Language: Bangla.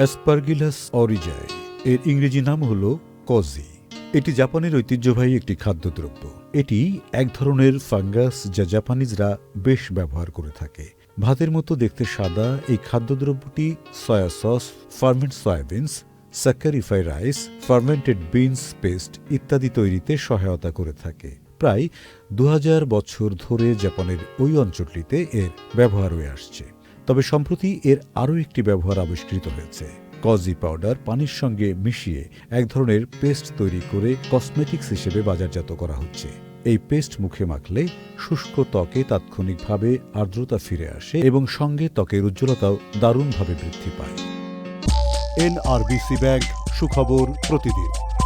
অ্যাসপারগিলাস অরিজাই এর ইংরেজি নাম হল কজি। এটি জাপানের ঐতিহ্যবাহী একটি খাদ্যদ্রব্য। এটি এক ধরনের ফাঙ্গাস যা জাপানিজরা বেশ ব্যবহার করে থাকে। ভাতের মতো দেখতে সাদা, এই খাদ্যদ্রব্যটি soya sauce ferment soyabeans saccharify rice fermented beans paste ইত্যাদি তৈরিতে সহায়তা করে থাকে। প্রায় দু হাজার বছর ধরে জাপানের ওই অঞ্চলটিতে এর ব্যবহার হয়ে আসছে। তবে সম্প্রতি এর আরও একটি ব্যবহার আবিষ্কৃত হয়েছে। কজি পাউডার পানির সঙ্গে মিশিয়ে এক ধরনের পেস্ট তৈরি করে কসমেটিক্স হিসেবে বাজারজাত করা হচ্ছে। এই পেস্ট মুখে মাখলে শুষ্ক ত্বকে তাৎক্ষণিকভাবে আর্দ্রতা ফিরে আসে এবং সঙ্গে ত্বকের উজ্জ্বলতাও দারুণভাবে বৃদ্ধি পায়। এনআরবিসি ব্যাংক, সুখবর প্রতিদিন।